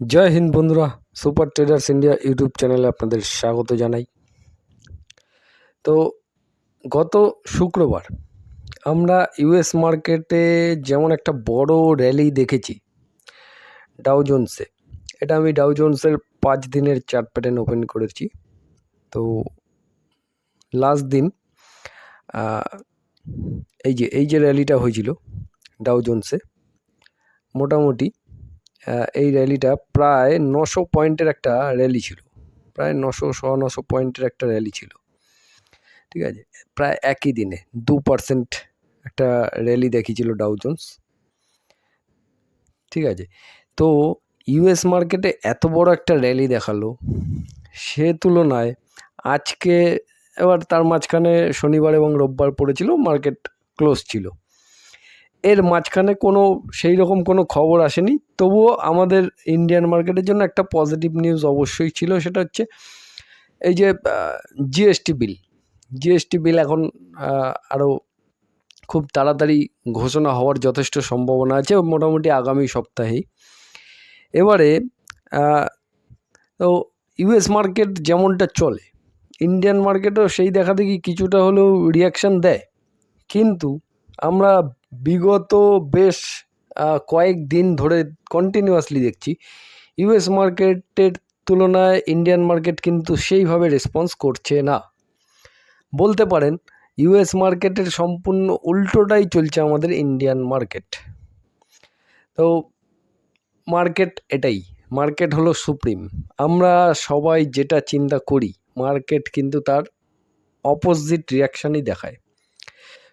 জয় হিন্দ বন্ধুরা, super traders India YouTube চ্যানেলে আপনাদের স্বাগত জানাই। তো গত শুক্রবার আমরা ইউএস মার্কেটে যেমন একটা বড় র্যালি দেখেছি ডাউ জোন্সে। এটা আমি ডাউ জোন্সের পাঁচ দিনের চার্ট প্যাটার্ন ওপেন করেছি। তো লাস্ট দিন এই যে এই যে র্যালিটা হয়েছিল ডাউ জোন্সে, মোটামুটি এই র্যালিটা প্রায় নশো পয়েন্টের একটা র্যালি ছিল। প্রায় নশো, সোয়া নশো পয়েন্টের একটা র্যালি ছিল। ঠিক আছে? প্রায় একই দিনে দু পার্সেন্ট একটা র্যালি দেখিয়েছিল ডাউজন্স ঠিক আছে? তো ইউএস মার্কেটে এত বড় একটা র্যালি দেখাল। সে তুলনায় আজকে এবার তার মাঝখানে শনিবার এবং রোববার পড়েছিল মার্কেট ক্লোজ ছিল। এর মাঝখানে কোনো সেই রকম কোনো খবর আসেনি। তবুও আমাদের ইন্ডিয়ান মার্কেটের জন্য একটা পজিটিভ নিউজ অবশ্যই ছিল, সেটা হচ্ছে এই যে জিএসটি বিল জিএসটি বিল এখন আরও খুব তাড়াতাড়ি ঘোষণা হওয়ার যথেষ্ট সম্ভাবনা আছে, মোটামুটি আগামী সপ্তাহেই। এবারে তো ইউএস মার্কেট যেমনটা চলে ইন্ডিয়ান মার্কেটও সেই দেখা দেখি কিছুটা হলেও রিয়াকশান দেয়। কিন্তু আমরা বিগত বেশ কয়েক দিন ধরে কন্টিনিউয়াসলি দেখছি ইউএস মার্কেটের তুলনায় ইন্ডিয়ান মার্কেট কিন্তু সেইভাবে রেসপন্স করছে না। বলতে পারেন ইউএস মার্কেটের সম্পূর্ণ উল্টোটাই চলছে আমাদের ইন্ডিয়ান মার্কেট তো মার্কেট এটাই মার্কেট হলো সুপ্রিম আমরা সবাই যেটা চিন্তা করি মার্কেট কিন্তু তার অপোজিট রিয়াকশানই দেখায়।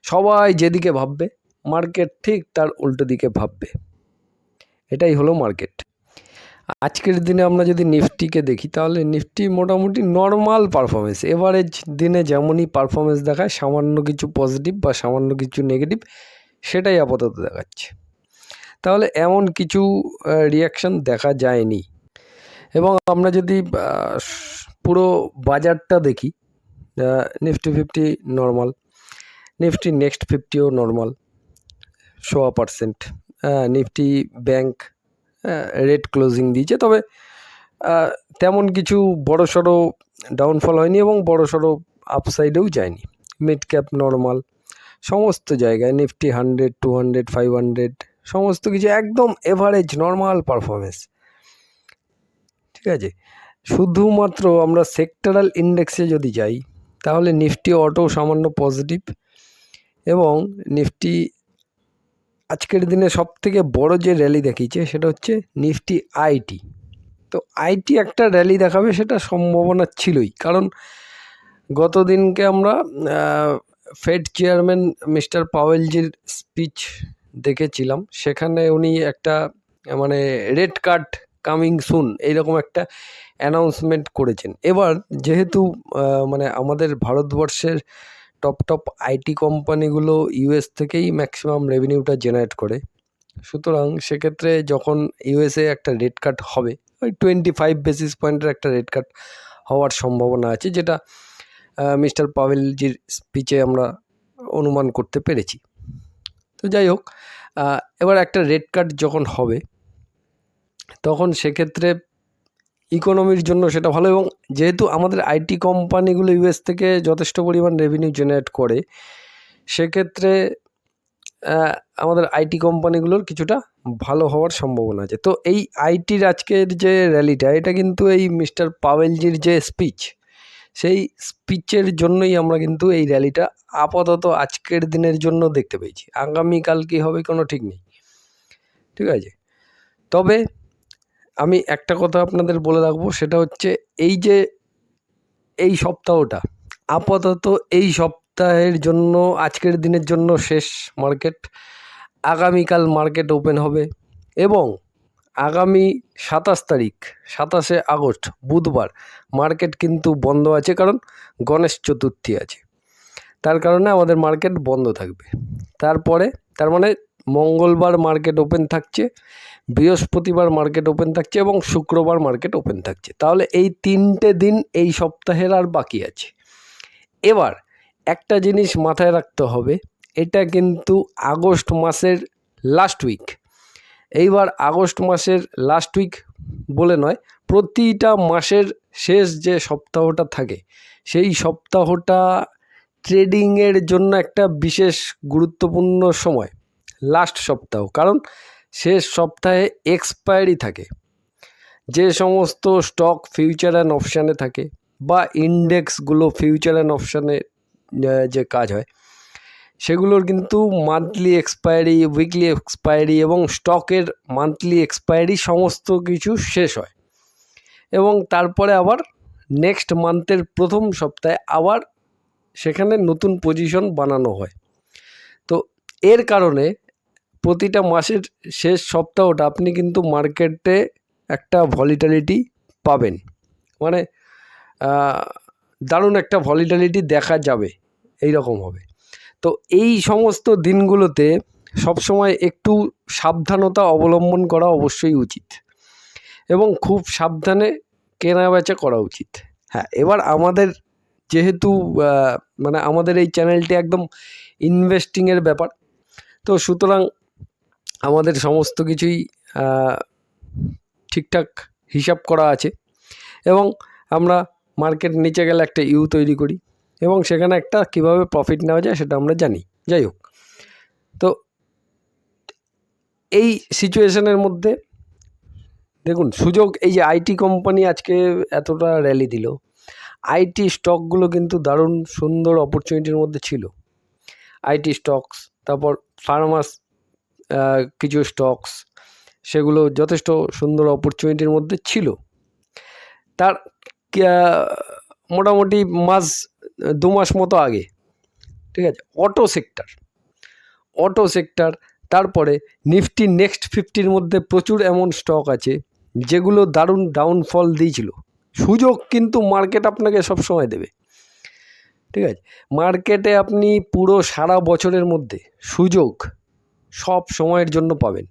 সবাই যেদিকে ভাববে মার্কেট ঠিক তার উল্টো দিকে ভাববে। এটাই হলো মার্কেট আজকের দিনে আমরা যদি নিফটিকে দেখি, তাহলে নিফটি মোটামুটি নর্মাল পারফরমেন্স এভারেজ দিনে যেমনই পারফরমেন্স দেখায়, সামান্য কিছু পজিটিভ বা সামান্য কিছু নেগেটিভ সেটাই আপাতত দেখাচ্ছে। তাহলে এমন কিছু রিয়াকশান দেখা যায়নি। এবং আমরা যদি পুরো বাজারটা দেখি Nifty fifty normal Nifty next ফিফটিও normal সোয়া percent Nifty bank rate closing দিয়েছে। তবে তেমন কিছু বড় সড়ো ডাউনফল হয়নি এবং বড় সড়ো আপসাইডেও যায়নি। মিড ক্যাপ নর্মাল, সমস্ত জায়গায় Nifty hundred, two hundred, five hundred, সমস্ত কিছু একদম এভারেজ, নর্মাল পারফরমেন্স। ঠিক আছে? শুধুমাত্র আমরা সেক্টরাল ইন্ডেক্সে যদি যাই, তাহলে নিফটি অটো সামান্য পজিটিভ এবং নিফটি আজকের দিনে সব থেকে বড় যে র্যালি দেখিয়েছে সেটা হচ্ছে নিফটি আইটি তো আইটি একটা র্যালি দেখাবে সেটা সম্ভাবনা ছিলই। কারণ গত দিনকে আমরা ফেড চেয়ারম্যান মিস্টার পাওয়েলজির স্পিচ দেখেছিলাম। সেখানে উনি একটা মানে রেড কার্ড কামিং সুন এইরকম একটা অ্যানাউন্সমেন্ট করেছেন। এবার যেহেতু মানে আমাদের ভারতবর্ষের টপ টপ আইটি কোম্পানিগুলো ইউএস থেকেই ম্যাক্সিমাম রেভিনিউটা জেনারেট করে। সুতরাং সেক্ষেত্রে যখন ইউএসএ একটা রেড কাট হবে, ওই টোয়েন্টি ফাইভ বেসিস পয়েন্টের একটা রেড কাট হওয়ার সম্ভাবনা আছে, যেটা মিস্টার পাভেলজির স্পিচে আমরা অনুমান করতে পেরেছি। তো যাই হোক এবার একটা রেড কার্ড যখন হবে, তখন সেক্ষেত্রে ইকোনমির জন্য সেটা ভালো এবং যেহেতু আমাদের আইটি কোম্পানিগুলো ইউএস থেকে যথেষ্ট পরিমাণ রেভিনিউ জেনারেট করে, সেক্ষেত্রে আমাদের আইটি কোম্পানিগুলোর কিছুটা ভালো হওয়ার সম্ভাবনা আছে। তো এই আইটির আজকের যে র্যালিটা এটা কিন্তু এই মিস্টার পাওয়েলজির যে স্পিচ সেই স্পিচের জন্যই আমরা কিন্তু এই র্যালিটা আপাতত আজকের দিনের জন্য দেখতে পেয়েছি। আগামীকাল কী হবে কোনো ঠিক নেই। ঠিক আছে? তবে আমি একটা কথা আপনাদের বলে রাখব, সেটা হচ্ছে এই যে এই সপ্তাহটা, আপাতত এই সপ্তাহের জন্য, আজকের দিনের জন্য শেষ মার্কেট, আগামীকাল মার্কেট ওপেন হবে এবং আগামী সাতাশ তারিখ, সাতাশে আগস্ট, বুধবার মার্কেট কিন্তু বন্ধ আছে কারণ গণেশ চতুর্থী আছে। তার কারণে আমাদের মার্কেট বন্ধ থাকবে। তারপরে, তার মানে মঙ্গলবার মার্কেট ওপেন থাকছে বৃহস্পতিবার মার্কেট ওপেন থাকছে এবং শুক্রবার মার্কেট ওপেন থাকছে। তাহলে এই তিনটে দিন এই সপ্তাহের আর বাকি আছে। এবার একটা জিনিস মাথায় রাখতে হবে, এটা কিন্তু আগস্ট মাসের লাস্ট উইক এইবার আগস্ট মাসের লাস্ট উইক বলে নয়, প্রতিটা মাসের শেষ যে সপ্তাহটা থাকে, সেই সপ্তাহটা ট্রেডিংয়ের জন্য একটা বিশেষ গুরুত্বপূর্ণ সময় লাস্ট সপ্তাহ। কারণ শেষ সপ্তাহে এক্সপায়ারি থাকে। যে সমস্ত স্টক ফিউচার অ্যান্ড অপশানে থাকে বা ইন্ডেক্সগুলো ফিউচার অ্যান্ড অপশানে যে কাজ হয়, সেগুলোর কিন্তু মান্থলি এক্সপায়ারি উইকলি এক্সপায়ারি এবং স্টকের মান্থলি এক্সপায়ারি সমস্ত কিছু শেষ হয়। এবং তারপরে আবার নেক্সট মান্থের প্রথম সপ্তাহে আবার সেখানে নতুন পজিশন বানানো হয়। তো এর কারণে প্রতিটা মাসের শেষ সপ্তাহটা আপনি কিন্তু মার্কেটে একটা ভলিটালিটি পাবেন। মানে দারুণ একটা ভলিটালিটি দেখা যাবে এই রকম হবে। তো এই সমস্ত দিনগুলোতে সবসময় একটু সাবধানতা অবলম্বন করা অবশ্যই উচিত। এবং খুব সাবধানে কেনা বেচা করা উচিত। হ্যাঁ এবার আমাদের যেহেতু মানে আমাদের এই চ্যানেলটি একদম ইনভেস্টিংয়ের ব্যাপার, তো সুতরাং আমাদের সমস্ত কিছুই ঠিকঠাক হিসাব করা আছে এবং আমরা মার্কেট নিচে গেলে একটা ইউ তৈরি করি এবং সেখানে একটা কীভাবে প্রফিট নেওয়া যায় সেটা আমরা জানি। যাই হোক, তো এই সিচুয়েশনের মধ্যে দেখুন, সুযোগ, এই যে আইটি কোম্পানি আজকে এতটা র্যালি দিল। আইটি স্টকগুলো কিন্তু দারুণ সুন্দর অপরচুনিটির মধ্যে ছিল। আইটি স্টকস তারপর ফার্মাস কিছু স্টকস সেগুলো যথেষ্ট সুন্দর অপরচুনিটির মধ্যে ছিল। তার মোটামুটি মাস, দু মাস মতো আগে, ঠিক আছে অটো সেক্টর অটো সেক্টর তারপরে নিফটি নেক্সট ফিফটির মধ্যে প্রচুর এমন স্টক আছে, যেগুলো দারুণ ডাউনফল দিয়েছিল। সুযোগ কিন্তু মার্কেট আপনাকে সব সময় দেবে। ঠিক আছে মার্কেটে আপনি পুরো সারা বছরের মধ্যে সুযোগ সব সময়ের জন্য পাবেন।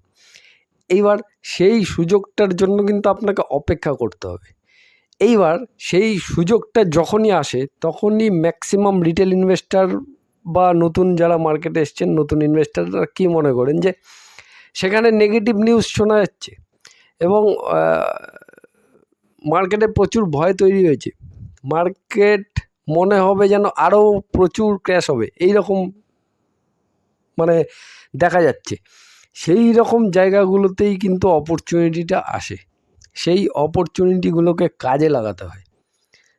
এইবার সেই সুযোগটার জন্য কিন্তু আপনাকে অপেক্ষা করতে হবে। এইবার সেই সুযোগটা যখনই আসে, তখনই ম্যাক্সিমাম রিটেল ইনভেস্টার বা নতুন যারা মার্কেটে এসছেন, নতুন ইনভেস্টাররা কী মনে করেন যে, সেখানে নেগেটিভ নিউজ শোনা যাচ্ছে এবং মার্কেটে প্রচুর ভয় তৈরি হয়েছে। মার্কেট মনে হবে যেন আরও প্রচুর ক্র্যাশ হবে। এই রকম মানে দেখা যাচ্ছে। সেই রকম জায়গাগুলোতেই কিন্তু অপরচুনিটিটা আসে। সেই অপরচুনিটিগুলোকে কাজে লাগাতে হয়।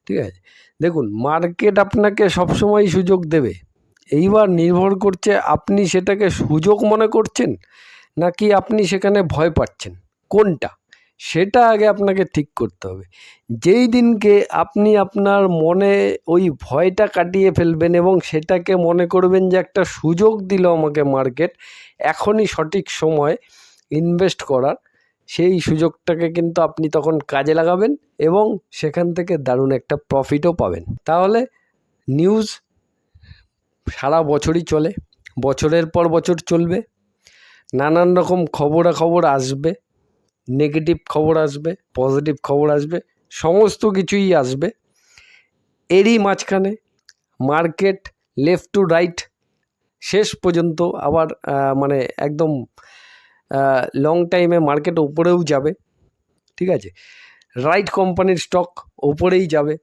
ঠিক আছে? দেখুন, মার্কেট আপনাকে সবসময় সুযোগ দেবে। এইবার নির্ভর করছে আপনি সেটাকে সুযোগ মনে করছেন নাকি আপনি সেখানে ভয় পাচ্ছেন? কোনটা? সেটা আগে আপনাকে ঠিক করতে হবে। যেই দিনকে আপনি আপনার মনে ওই ভয়টা কাটিয়ে ফেলবেন এবং সেটাকে মনে করবেন যে একটা সুযোগ দিল আমাকে মার্কেট, এখনই সঠিক সময় ইনভেস্ট করার। সেই সুযোগটাকে কিন্তু আপনি তখন কাজে লাগাবেন এবং সেখান থেকে দারুণ একটা প্রফিটও পাবেন। তাহলে নিউজ সারা বছরই চলে, বছরের পর বছর চলবে, নানান রকম খবরাখবর আসবে। নেগেটিভ খবর আসবে পজিটিভ খবর আসবে, সমস্ত কিছুই আসবে। এরই মাঝখানে মার্কেট লেফট টু রাইট শেষ পর্যন্ত আবার মানে একদম লং টাইমে মার্কেট উপরেও যাবে, ঠিক আছে? রাইট কোম্পানির স্টক ওপরেই যাবে,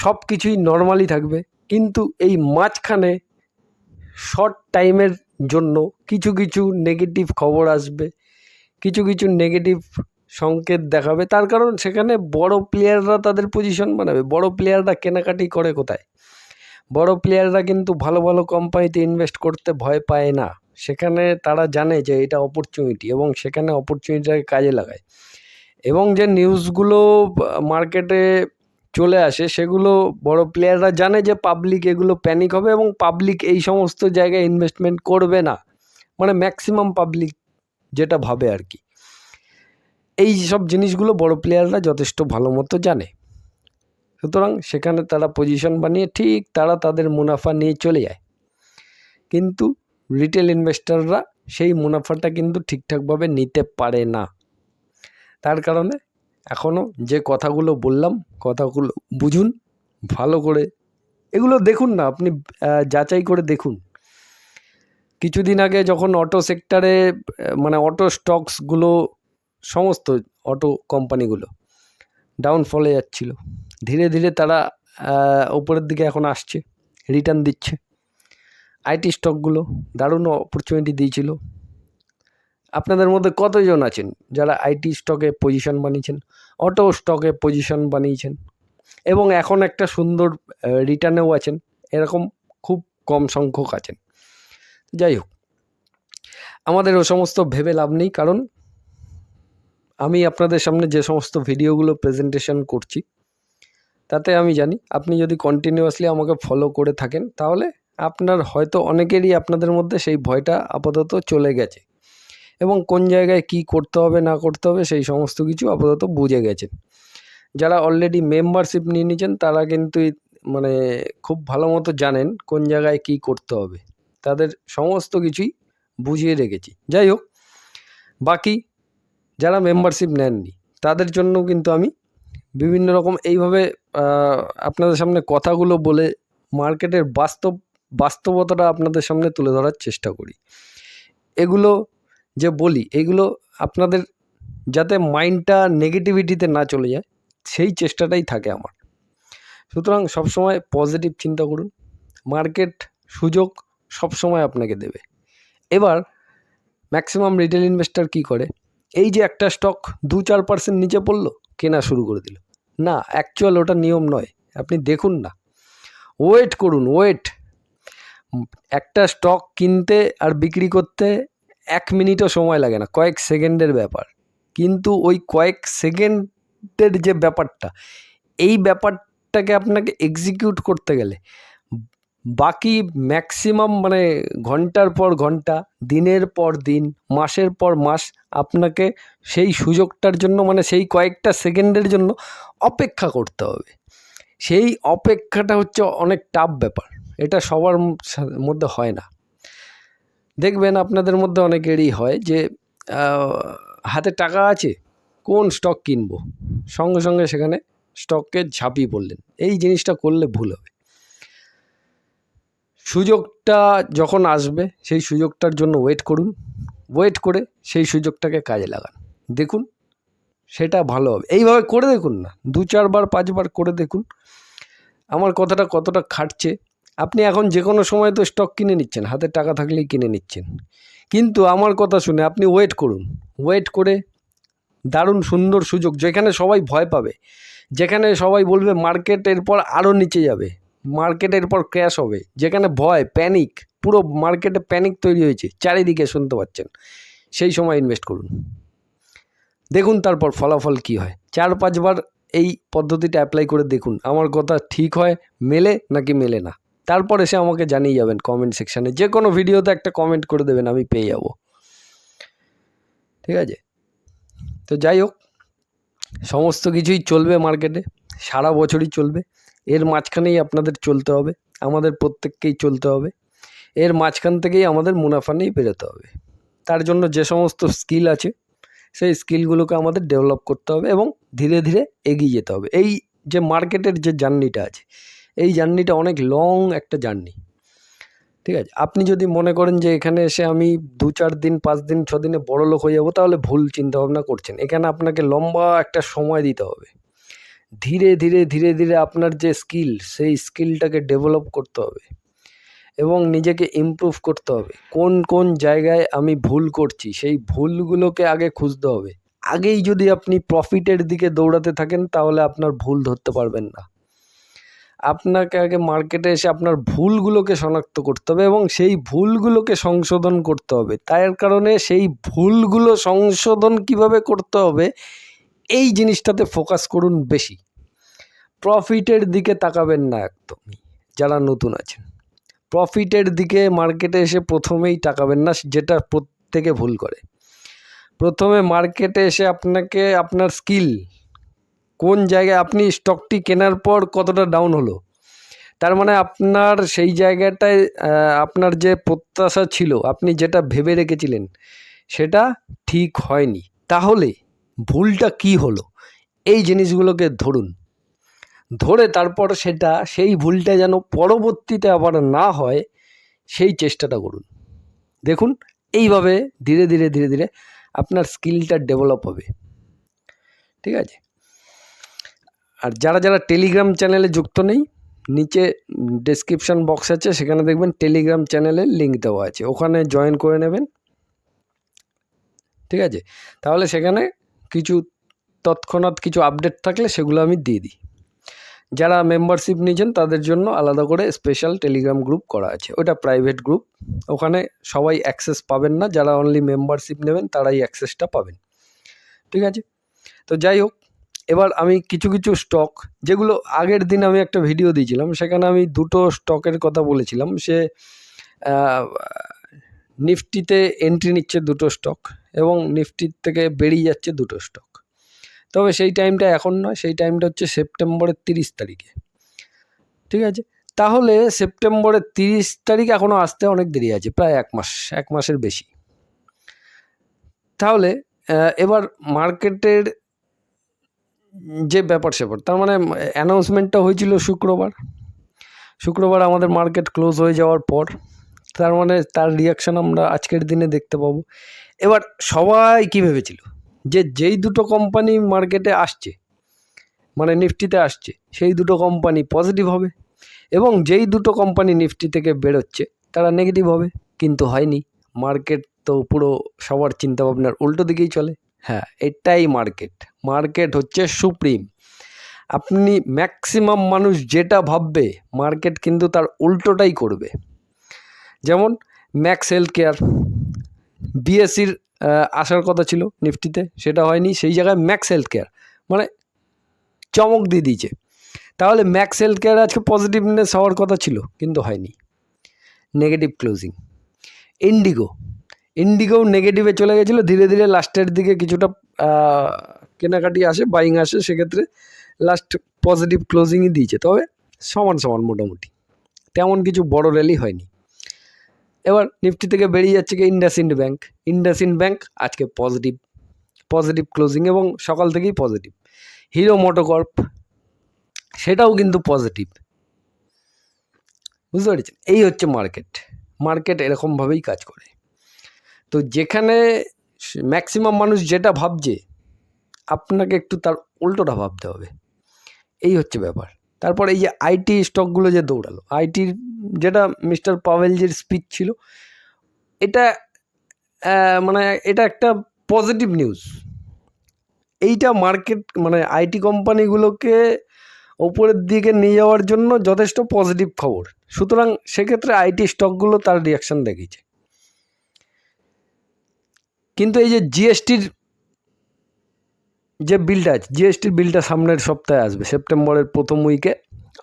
সব কিছুই নর্মালি থাকবে। কিন্তু এই মাঝখানে শর্ট টাইমের জন্য কিছু কিছু নেগেটিভ খবর আসবে কিছু কিছু নেগেটিভ সংকেত দেখাবে। তার কারণ সেখানে বড় প্লেয়াররা তাদের পজিশন বানাবে। বড় প্লেয়াররা কেনাকাটি করে কোথায়? বড় প্লেয়াররা কিন্তু ভালো ভালো কোম্পানিতে ইনভেস্ট করতে ভয় পায় না। সেখানে তারা জানে যে এটা অপরচুনিটি এবং সেখানে অপরচুনিটিটাকে কাজে লাগায়। এবং যে নিউজগুলো মার্কেটে চলে আসে, সেগুলো বড় প্লেয়াররা জানে যে পাবলিক এগুলো প্যানিক হবে এবং পাবলিক এই সমস্ত জায়গায় ইনভেস্টমেন্ট করবে না। মানে ম্যাক্সিমাম পাবলিক যেটা ভাবে আর কি। এই সব জিনিসগুলো বড় প্লেয়াররা যথেষ্ট ভালো মতো জানে। সুতরাং সেখানে তারা পজিশন বানিয়ে ঠিক তারা তাদের মুনাফা নিয়ে চলে যায়। কিন্তু রিটেল ইনভেস্টাররা সেই মুনাফাটা কিন্তু ঠিকঠাকভাবে নিতে পারে না। তার কারণে এখনও যে কথাগুলো বললাম, কথাগুলো বুঝুন, ভালো করে এগুলো দেখুন না, আপনি যাচাই করে দেখুন। কিছুদিন আগে যখন অটো সেক্টরে মানে অটো স্টকসগুলো সমস্ত অটো কোম্পানিগুলো ডাউনফলে যাচ্ছিল, ধীরে ধীরে তারা ওপরের দিকে এখন আসছে রিটার্ন দিচ্ছে। আইটি স্টকগুলো দারুণ অপরচুনিটি দিয়েছিল। আপনাদের মধ্যে কতজন আছেন যারা আইটি স্টকে পজিশন বানিয়েছেন অটো স্টকে পজিশন বানিয়েছেন? এবং এখন একটা সুন্দর রিটার্নেও আছেন, এরকম খুব কম সংখ্যক আছেন। যাই হোক আমাদের ও সমস্ত ভেবে লাভ নেই, কারণ আমি আপনাদের সামনে যে সমস্ত ভিডিওগুলো প্রেজেন্টেশন করছি, তাতে আমি জানি আপনি যদি কন্টিনিউয়াসলি আমাকে ফলো করে থাকেন, তাহলে আপনার হয়তো অনেকেরই আপনাদের মধ্যে সেই ভয়টা আপাতত চলে গেছে এবং কোন জায়গায় কি করতে হবে, না করতে হবে, সেই সমস্ত কিছু আপাতত বুঝে গেছেন। যারা অলরেডি মেম্বারশিপ নিয়ে নিয়েছেন, তারা কিন্তু মানে খুব ভালো মতো জানেন কোন জায়গায় কি করতে হবে। তাদের সমস্ত কিছুই বুঝিয়ে রেখেছি। যাই হোক, বাকি যারা মেম্বারশিপ নেননি, তাদের জন্য কিন্তু আমি বিভিন্ন রকম এইভাবে আপনাদের সামনে কথাগুলো বলে মার্কেটের বাস্তব, বাস্তবতাটা আপনাদের সামনে তুলে ধরার চেষ্টা করি। এগুলো যে বলি, এগুলো আপনাদের যাতে মাইন্ডটা নেগেটিভিটিতে না চলে যায়, সেই চেষ্টাটাই থাকে আমার। সুতরাং সবসময় পজিটিভ চিন্তা করুন। মার্কেট সুযোগ সবসময় আপনাকে দেবে। এবার ম্যাক্সিমাম রিটেল ইনভেস্টার কী করে? এই যে একটা স্টক দু চার পার্সেন্ট নিচে পড়ল, কেনা শুরু করে দিল। না অ্যাকচুয়াল ওটা নিয়ম নয়, আপনি দেখুন না। ওয়েট করুন ওয়েট একটা স্টক কিনতে আর বিক্রি করতে এক মিনিটও সময় লাগে না, কয়েক সেকেন্ডের ব্যাপার। কিন্তু ওই কয়েক সেকেন্ডের যে ব্যাপারটা, এই ব্যাপারটাকে আপনাকে এক্সিকিউট করতে গেলে বাকি ম্যাক্সিমাম মানে ঘণ্টার পর ঘণ্টা, দিনের পর দিন, মাসের পর মাস আপনাকে সেই সুযোগটার জন্য মানে সেই কয়েকটা সেকেন্ডের জন্য অপেক্ষা করতে হবে। সেই অপেক্ষাটা হচ্ছে অনেক টাফ ব্যাপার, এটা সবার মধ্যে হয় না। দেখবেন আপনাদের মধ্যে অনেকেরই হয় যে হাতে টাকা আছে, কোন স্টক কিনবো? সঙ্গে সঙ্গে সেখানে স্টককে ঝাঁপিয়ে পড়লেন। এই জিনিসটা করলে ভুল হবে। সুযোগটা যখন আসবে, সেই সুযোগটার জন্য ওয়েট করুন। ওয়েট করে সেই সুযোগটাকে কাজে লাগান। দেখুন, সেটা ভালো হবে। এইভাবে করে দেখুন না। দু, চারবার, পাঁচবার করে দেখুন। আমার কথাটা কতটা খাটছে। আপনি এখন যে কোনো সময় তো স্টক কিনে নিচ্ছেন, হাতে টাকা থাকলেই কিনে নিচ্ছেন। কিন্তু আমার কথা শুনে আপনি ওয়েট করুন। ওয়েট করে দারুণ সুন্দর সুযোগ, যেখানে সবাই ভয় পাবে। যেখানে সবাই বলবে মার্কেট এরপর আরও নিচে যাবে। মার্কেট এরপর ক্র্যাশ হবে। যেখানে ভয় প্যানিক পুরো মার্কেটে প্যানিক তৈরি হয়েছে। চারিদিকে শুনতে পাচ্ছেন। সেই সময় ইনভেস্ট করুন। দেখুন তারপর ফলাফল কি হয়। চার, পাঁচবার এই পদ্ধতিটা অ্যাপ্লাই করে দেখুন। আমার কথা ঠিক হয়, মেলে নাকি মেলে না? তারপর এসে আমাকে জানিয়ে যাবেন কমেন্ট সেকশানে যে কোনো ভিডিওতে একটা কমেন্ট করে দেবেন, আমি পেয়ে যাব। ঠিক আছে? তো যাই হোক, সমস্ত কিছুই চলবে মার্কেটে। সারা বছরই চলবে। এর মাঝখানেই আপনাদের চলতে হবে, আমাদের প্রত্যেককেই চলতে হবে। এর মাঝখান থেকেই আমাদের মুনাফা নিয়ে বেরোতে হবে। তার জন্য যে সমস্ত স্কিল আছে, সেই স্কিলগুলোকে আমাদের ডেভেলপ করতে হবে এবং ধীরে ধীরে এগিয়ে যেতে হবে। এই যে মার্কেটের যে জার্নিটা আছে, এই জার্নিটা অনেক লং একটা জার্নি ঠিক আছে? আপনি যদি মনে করেন যে এখানে এসে আমি দু চার দিন, পাঁচ দিন, ছ দিনে হয়ে যাব, তাহলে ভুল চিন্তাভাবনা করছেন। এখানে আপনাকে লম্বা একটা সময় দিতে হবে। ধীরে ধীরে ধীরে ধীরে আপনার যে স্কিল সেই স্কিলটাকে ডেভেলপ করতে হবে এবং নিজেকে ইমপ্রুভ করতে হবে। কোন কোন জায়গায় আমি ভুল করছি, সেই ভুলগুলোকে আগে খুঁজতে হবে। আগেই যদি আপনি প্রফিটের দিকে দৌড়াতে থাকেন, তাহলে আপনার ভুল ধরতে পারবেন না। আপনাকে আগে মার্কেটে এসে আপনার ভুলগুলোকে শনাক্ত করতে হবে এবং সেই ভুলগুলোকে সংশোধন করতে হবে। তার কারণে সেই ভুলগুলো সংশোধন কীভাবে করতে হবে এই জিনিসটাতে ফোকাস করুন বেশি। প্রফিটের দিকে তাকাবেন না একদমই, যারা নতুন আছেন। প্রফিটের দিকে মার্কেটে এসে প্রথমেই তাকাবেন না, যেটা প্রত্যেকে ভুল করে। প্রথমে মার্কেটে এসে আপনাকে, আপনার স্কিল কোন জায়গায় আপনি স্টকটি কেনার পর কতটা ডাউন হলো। তার মানে আপনার সেই জায়গাটায় আপনার যে প্রত্যাশা ছিল, আপনি যেটা ভেবে রেখেছিলেন, সেটা ঠিক হয়নি। তাহলে ভুলটা কি হলো? এই জিনিসগুলোকে ধরুন। ধরে তারপর সেটা, সেই ভুলটা যেন পরবর্তীতে আবার না হয়, সেই চেষ্টাটা করুন। দেখুন, এইভাবে ধীরে ধীরে ধীরে ধীরে আপনার স্কিলটা ডেভেলপ হবে। ঠিক আছে? আর যারা যারা টেলিগ্রাম চ্যানেলে যুক্ত নেই, নিচে ডেসক্রিপশন বক্স আছে, সেখানে দেখবেন টেলিগ্রাম চ্যানেলের লিঙ্ক দেওয়া আছে। ওখানে জয়েন করে নেবেন। ঠিক আছে? তাহলে সেখানে কিছু তৎক্ষণাৎ কিছু আপডেট থাকলে সেগুলো আমি দিয়ে দিই। যারা মেম্বারশিপ নিয়েছেন তাদের জন্য আলাদা করে স্পেশাল টেলিগ্রাম গ্রুপ করা আছে। ওটা প্রাইভেট গ্রুপ ওখানে সবাই অ্যাক্সেস পাবেন না। যারা অনলি মেম্বারশিপ নেবেন তারাই অ্যাক্সেসটা পাবেন। ঠিক আছে? তো যাই হোক, এবার আমি কিছু কিছু স্টক যেগুলো আগের দিন আমি একটা ভিডিও দিয়েছিলাম, সেখানে আমি দুটো স্টকের কথা বলেছিলাম। সে নিফটিতে এন্ট্রি নিচ্ছে দুটো স্টক এবং নিফটির থেকে বেরিয়ে যাচ্ছে দুটো স্টক তবে সেই টাইমটা এখন নয়, সেই টাইমটা হচ্ছে সেপ্টেম্বরের তিরিশ তারিখে। ঠিক আছে? তাহলে সেপ্টেম্বরের তিরিশ তারিখ এখনও আসতে অনেক দেরি আছে, প্রায় এক মাস, এক মাসের বেশি। তাহলে এবার মার্কেটের যে ব্যাপার স্যাপার, তার মানে অ্যানাউন্সমেন্টটা হয়েছিল শুক্রবার। শুক্রবার আমাদের মার্কেট ক্লোজ হয়ে যাওয়ার পর, তার মানে তার রিয়াকশান আমরা আজকের দিনে দেখতে পাবো। এবার সবাই কী ভেবেছিল? যে যেই দুটো কোম্পানি মার্কেটে আসছে মানে নিফটিতে আসছে, সেই দুটো কোম্পানি পজিটিভ হবে এবং যেই দুটো কোম্পানি নিফটি থেকে বেরোচ্ছে, তারা নেগেটিভ হবে। কিন্তু হয়নি। মার্কেট তো পুরো সবার চিন্তাভাবনার উল্টো দিকেই চলে। হ্যাঁ এটাই মার্কেট মার্কেট হচ্ছে সুপ্রিম আপনি ম্যাক্সিমাম মানুষ যেটা ভাববে মার্কেট কিন্তু তার উল্টোটাই করবে। যেমন ম্যাক্স হেলথ কেয়ার বিএসসির আসার কথা ছিল নিফটিতে, সেটা হয়নি। সেই জায়গায় ম্যাক্স হেলথ কেয়ার মানে চমক দিয়ে দিয়েছে। তাহলে ম্যাক্স হেলথ কেয়ার আজকে পজিটিভনেস হওয়ার কথা ছিল, কিন্তু হয়নি। নেগেটিভ ক্লোজিং ইন্ডিগো ইন্ডিগো নেগেটিভে চলে গেছিল, ধীরে ধীরে লাস্টের দিকে কিছুটা কেনাকাটি আসে বাইং আসে, সেক্ষেত্রে লাস্ট পজিটিভ ক্লোজিংই দিয়েছে। তবে সমান সমান মোটামুটি। তেমন কিছু বড় র্যালি হয়নি। এবার নিফটি থেকে বেরিয়ে যাচ্ছে কি ইন্ডাসইন্ড ব্যাঙ্ক ইন্ডাসইন্ড ব্যাঙ্ক আজকে পজিটিভ পজিটিভ ক্লোজিং এবং সকাল থেকেই পজিটিভ হিরো মোটোকর্প সেটাও কিন্তু পজিটিভ বুঝতে পেরেছেন? এই হচ্ছে মার্কেট মার্কেট এরকমভাবেই কাজ করে। তো যেখানে ম্যাক্সিমাম মানুষ যেটা ভাবছে, আপনাকে একটু তার উল্টোটা ভাবতে হবে। এই হচ্ছে ব্যাপার। তারপর এই যে আইটি স্টকগুলো যে দৌড়ালো, আইটির যেটা মিস্টার পাভেলজির স্পিচ ছিল, এটা মানে এটা একটা পজিটিভ নিউজ এইটা মার্কেট মানে আইটি কোম্পানিগুলোকে ওপরের দিকে নিয়ে যাওয়ার জন্য যথেষ্ট পজিটিভ খবর। সুতরাং সেক্ষেত্রে আইটি স্টকগুলো তার রিয়াকশান দেখিয়েছে। কিন্তু এই যে জিএসটির যে বিলটা আছে জিএসটির বিলটা সামনের সপ্তাহে আসবে, সেপ্টেম্বরের প্রথম উইকে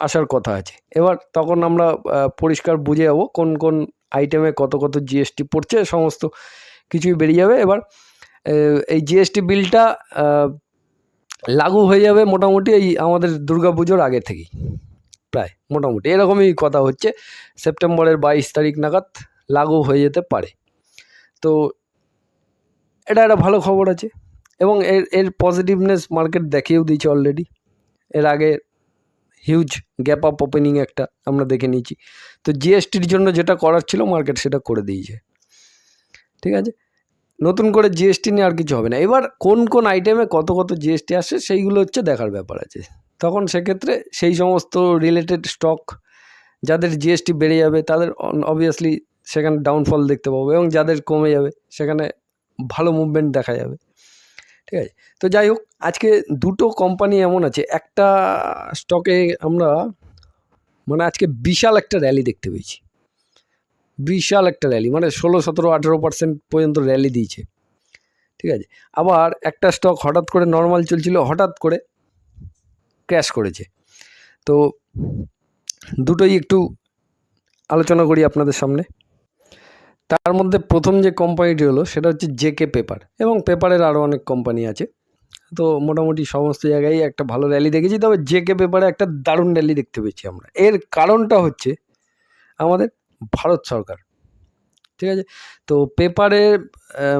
আসার কথা আছে। এবার তখন আমরা পরিষ্কার বুঝে যাব কোন কোন আইটেমে কত কত জিএসটি পড়ছে, সমস্ত কিছুই বেরিয়ে যাবে। এবার এই জিএসটি বিলটা লাগু হয়ে যাবে মোটামুটি এই আমাদের পুজোর আগে থেকেই, প্রায় মোটামুটি। এরকমই কথা হচ্ছে, সেপ্টেম্বরের বাইশ তারিখ নাগাদ লাগু হয়ে যেতে পারে। তো, এটা একটা ভালো খবর আছে। এবং এর এর পজিটিভনেস মার্কেট দেখিয়েও দিয়েছে অলরেডি এর আগে হিউজ গ্যাপ আপ ওপেনিং একটা আমরা দেখে নিয়েছি। তো জিএসটির জন্য যেটা করার ছিল মার্কেট সেটা করে দিয়েছে। ঠিক আছে? নতুন করে জিএসটি নিয়ে আর কিছু হবে না। এবার কোন কোন আইটেমে কত কত জিএসটি আসে সেইগুলো হচ্ছে দেখার ব্যাপার আছে। তখন সেক্ষেত্রে সেই সমস্ত রিলেটেড স্টক যাদের জিএসটি বেড়ে যাবে তাদের অবভিয়াসলি সেখানে ডাউনফল দেখতে পাবো এবং যাদের কমে যাবে সেখানে ভালো মুভমেন্ট দেখা যাবে। ঠিক আছে? তো যাই হোক, আজকে দুটো কোম্পানি এমন আছে, একটা স্টকে আমরা মানে আজকে বিশাল একটা র্যালি দেখতে পেয়েছি। বিশাল একটা র্যালি মানে ষোলো, সতেরো, আঠেরো পার্সেন্ট পর্যন্ত র্যালি দিয়েছে। ঠিক আছে? আবার একটা স্টক হঠাৎ করে নর্মাল চলছিল, হঠাৎ করে ক্র্যাশ করেছে। তো দুটোই একটু আলোচনা করি আপনাদের সামনে। তার মধ্যে প্রথম যে কোম্পানিটি হলো, সেটা হচ্ছে জেকে পেপার এবং পেপারের আরও অনেক কোম্পানি আছে। তো মোটামুটি সমস্ত জায়গায় একটা ভালো র্যালি দেখেছি, তবে জেকে পেপারে একটা দারুণ র্যালি দেখতে পেয়েছি আমরা। এর কারণটা হচ্ছে আমাদের ভারত সরকার। ঠিক আছে? তো পেপারে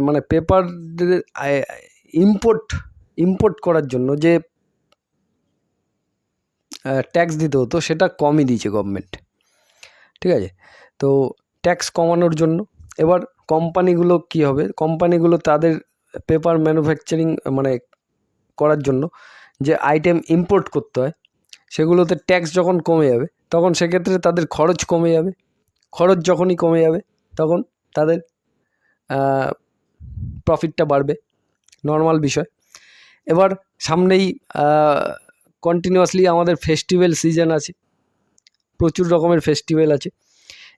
মানে পেপার ইম্পোর্ট ইম্পোর্ট করার জন্য যে ট্যাক্স দিতে হতো, সেটা কমই দিয়েছে গভর্নমেন্ট ঠিক আছে? তো ট্যাক্স কমানোর জন্য এবার কোম্পানিগুলো কী হবে? কোম্পানিগুলো তাদের পেপার ম্যানুফ্যাকচারিং মানে করার জন্য যে আইটেম ইম্পোর্ট করতে হয়, সেগুলোতে ট্যাক্স যখন কমে যাবে, তখন সেক্ষেত্রে তাদের খরচ কমে যাবে। খরচ যখনই কমে যাবে, তখন তাদের প্রফিটটা বাড়বে। নর্মাল বিষয়। এবার সামনেই কন্টিনিউয়াসলি আমাদের ফেস্টিভ্যাল সিজন আছে। প্রচুর রকমের ফেস্টিভ্যাল আছে।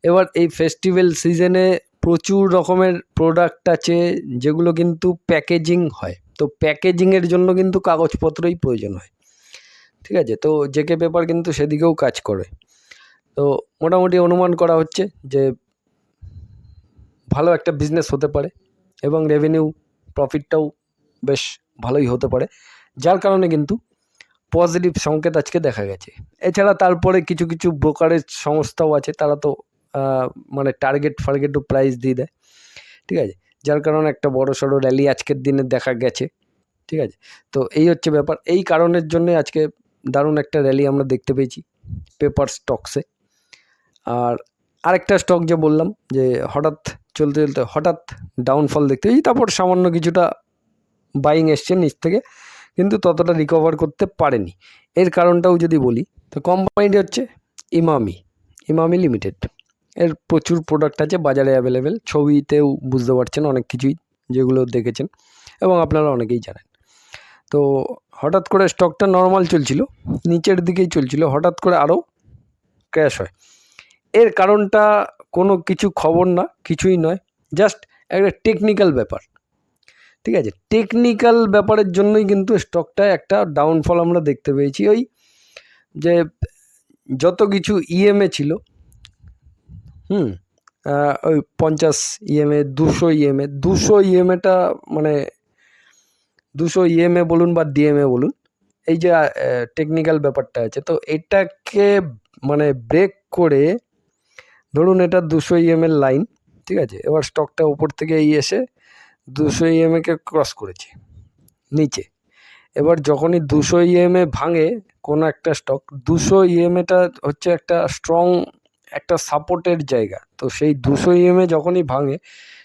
এবার এই ফেস্টিভ্যাল সিজনে প্রচুর রকমের প্রোডাক্ট আছে যেগুলো কিন্তু প্যাকেজিং হয়। তো প্যাকেজিংয়ের জন্য কিন্তু কাগজপত্রই প্রয়োজন হয়। ঠিক আছে? তো জেকে পেপার কিন্তু সেদিকেও কাজ করে। তো মোটামুটি অনুমান করা হচ্ছে যে ভালো একটা বিজনেস হতে পারে এবং রেভিনিউ প্রফিটটাও বেশ ভালোই হতে পারে। যার কারণে কিন্তু পজিটিভ সংকেত আজকে দেখা গেছে। এছাড়া তারপরে কিছু কিছু ব্রোকারেজ সংস্থাও আছে, তারা তো মানে টার্গেট ফার্গেটও প্রাইস দিয়ে দেয়। ঠিক আছে? যার কারণে একটা বড় সড়ো র্যালি আজকের দিনে দেখা গেছে। ঠিক আছে? তো এই হচ্ছে ব্যাপার। এই কারণের জন্যে আজকে দারুণ একটা র্যালি আমরা দেখতে পেয়েছি পেপার স্টকসে আর আরেকটা স্টক যে বললাম যে হঠাৎ চলতে চলতে হঠাৎ ডাউনফল দেখতে পেয়েছি, তারপর সামান্য কিছুটা বাইং এসছে নিচ থেকে, কিন্তু ততটা রিকভার করতে পারেনি। এর কারণটাও যদি বলি, তো কোম্পানিটি হচ্ছে ইমামি ইমামি লিমিটেড এর প্রচুর প্রোডাক্ট আছে বাজারে অ্যাভেলেবেল ছবিতেও বুঝতে পারছেন অনেক কিছুই যেগুলো দেখেছেন এবং আপনারা অনেকেই জানেন। তো হঠাৎ করে স্টকটা নর্মাল চলছিল, নিচের দিকেই চলছিল, হঠাৎ করে আরও ক্র্যাশ হয়। এর কারণটা কোনো কিছু খবর না, কিছুই নয় জাস্ট একটা টেকনিক্যাল ব্যাপার। ঠিক আছে টেকনিক্যাল ব্যাপারের জন্যই কিন্তু স্টকটা একটা ডাউনফল আমরা দেখতে পেয়েছি। ওই যে যত কিছু ইএমএ ছিল হুম ওই পঞ্চাশ ইএমএ দুশো ইএমএ দুশো ইএমএটা মানে দুশো ইএমএ বলুন বা ডিএমএ বলুন, এই যে টেকনিক্যাল ব্যাপারটা আছে, তো এটাকে মানে ব্রেক করে ধরুন এটা দুশো ইএমএর লাইন ঠিক আছে? এবার স্টকটা উপর থেকে এই এসে দুশো ইএমএকে ক্রস করেছে, নিচে। এবার যখনই দুশো ইএমএ ভাঙে কোনো একটা স্টক দুশো ইএমএটা হচ্ছে একটা স্ট্রং একটা সাপোর্টের জায়গা। তো সেই দুশো ইএমএ যখনই ভাঙে,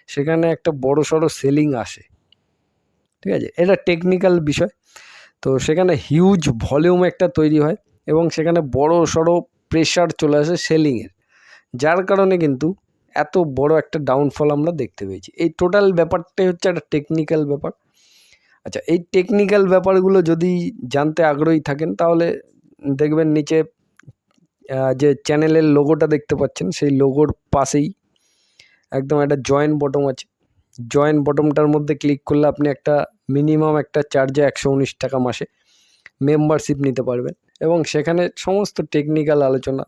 সেখানে একটা বড় সড়ো সেলিং আসে। ঠিক আছে? এটা টেকনিক্যাল বিষয়। তো সেখানে হিউজ ভলিউম একটা তৈরি হয় এবং সেখানে বড় সড়ো প্রেশার চলে আসে সেলিংয়ের যার কারণে কিন্তু এত বড় একটা ডাউনফল আমরা দেখতে পেয়েছি। এই টোটাল ব্যাপারটাই হচ্ছে একটা টেকনিক্যাল ব্যাপার। আচ্ছা এই টেকনিক্যাল ব্যাপারগুলো যদি জানতে আগ্রহী থাকেন, তাহলে দেখবেন নিচে যে চ্যানেলের লোগোটা দেখতে পাচ্ছেন, সেই লোগোর পাশেই একদম একটা জয়েন্ট বটম আছে। জয়েন্ট বটমটার মধ্যে ক্লিক করলে আপনি একটা মিনিমাম একটা চার্জে একশো উনিশ টাকা মাসে মেম্বারশিপ নিতে পারবেন। এবং সেখানে সমস্ত টেকনিক্যাল আলোচনা,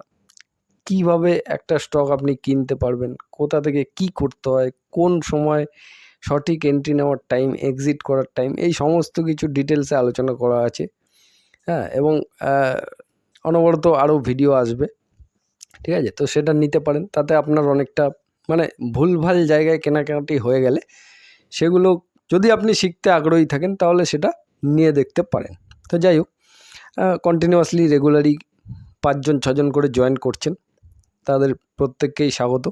কীভাবে একটা স্টক আপনি কিনতে পারবেন, কোথা থেকে কি করতে হয়, কোন সময় সঠিক এন্ট্রি নেওয়ার টাইম এক্সিট করার টাইম এই সমস্ত কিছু ডিটেলসে আলোচনা করা আছে। হ্যাঁ এবং অনবরত আরও ভিডিও আসবে, ঠিক আছে? তো সেটা নিতে পারেন, তাতে আপনার অনেকটা মানে ভুলভাল জায়গায় কেনাকাটি হয়ে গেলে সেগুলো যদি আপনি শিখতে আগ্রহী থাকেন, তাহলে সেটা নিয়ে দেখতে পারেন। তো যাই হোক কন্টিনিউয়াসলি রেগুলারই পাঁচজন, ছজন করে জয়েন করছেন, তাদের প্রত্যেককেই স্বাগত,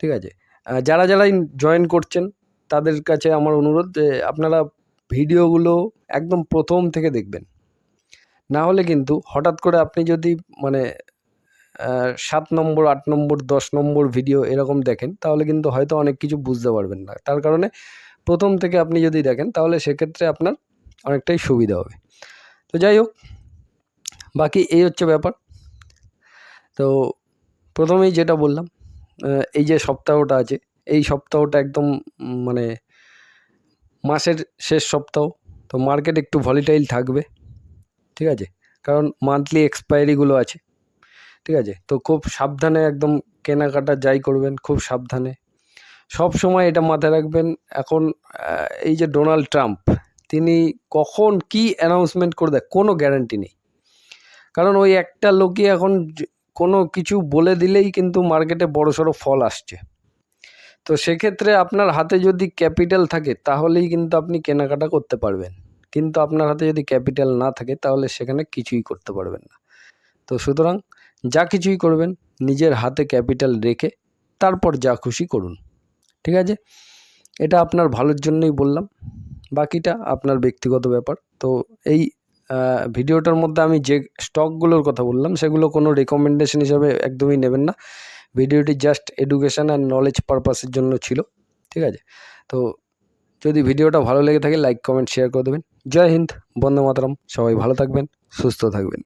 ঠিক আছে? যারা যারাই জয়েন করছেন, তাদের কাছে আমার অনুরোধ যে আপনারা ভিডিওগুলো একদম প্রথম থেকে দেখবেন। না হলে কিন্তু হঠাৎ করে আপনি যদি মানে সাত নম্বর, আট নম্বর, দশ নম্বর ভিডিও এরকম দেখেন, তাহলে কিন্তু হয়তো অনেক কিছু বুঝতে পারবেন না। তার কারণে প্রথম থেকে আপনি যদি দেখেন, তাহলে সেক্ষেত্রে আপনার অনেকটাই সুবিধা হবে। তো যাই হোক, বাকি এই হচ্ছে ব্যাপার। তো প্রথমেই যেটা বললাম এই যে সপ্তাহটা আছে, এই সপ্তাহটা একদম মানে মাসের শেষ সপ্তাহ, তো মার্কেট একটু ভলিটাইল থাকবে। ঠিক আছে? কারণ মান্থলি এক্সপায়ারিগুলো আছে। ঠিক আছে? তো খুব সাবধানে একদম কেনাকাটা যাই করবেন, খুব সাবধানে। সব সময় এটা মাথায় রাখবেন, এখন এই যে ডোনাল্ড ট্রাম্প তিনি কখন কি অ্যানাউন্সমেন্ট করে দেয় কোনো গ্যারান্টি নেই। কারণ ওই একটা লোকই এখন কোনো কিছু বলে দিলেই কিন্তু মার্কেটে বড় সড়ো ফল আসছে। তো সেক্ষেত্রে আপনার হাতে যদি ক্যাপিটাল থাকে, তাহলেই কিন্তু আপনি কেনাকাটা করতে পারবেন। কিন্তু আপনার হাতে যদি ক্যাপিটাল না থাকে, তাহলে সেখানে কিছুই করতে পারবেন না। তো সুতরাং যা কিছুই করবেন, নিজের হাতে ক্যাপিটাল রেখে তারপর যা খুশি করুন। ঠিক আছে? এটা আপনার ভালোর জন্যই বললাম। বাকিটা আপনার ব্যক্তিগত ব্যাপার। তো এই ভিডিওটার মধ্যে আমি যে স্টকগুলোর কথা বললাম, সেগুলো কোনো রেকমেন্ডেশন হিসাবে একদমই নেবেন না। ভিডিওটি জাস্ট এডুকেশান অ্যান্ড নলেজ পারপাসের জন্য ছিল। ঠিক আছে? তো যদি ভিডিওটা ভালো লেগে থাকে লাইক কমেন্ট শেয়ার করে দেবেন। জয় হিন্দ, বন্দে মাতরম। সবাই ভালো থাকবেন, সুস্থ থাকবেন।